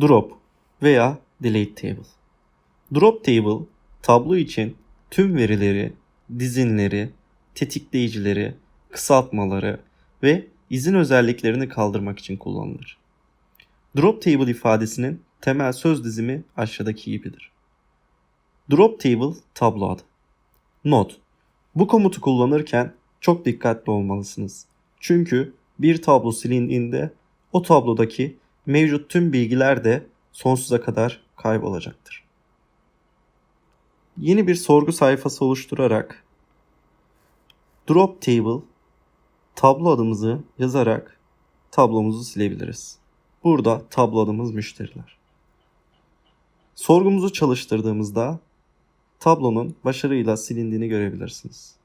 Drop veya Delete Table. Drop Table tablo için tüm verileri, dizinleri, tetikleyicileri, kısaltmaları ve izin özelliklerini kaldırmak için kullanılır. Drop Table ifadesinin temel söz dizimi aşağıdaki gibidir. Drop Table tablo adı. Not. Bu komutu kullanırken çok dikkatli olmalısınız. Çünkü bir tablo silindiğinde o tablodaki mevcut tüm bilgiler de sonsuza kadar kaybolacaktır. Yeni bir sorgu sayfası oluşturarak drop table tablo adımızı yazarak tablomuzu silebiliriz. Burada tablo adımız müşteriler. Sorgumuzu çalıştırdığımızda tablonun başarıyla silindiğini görebilirsiniz.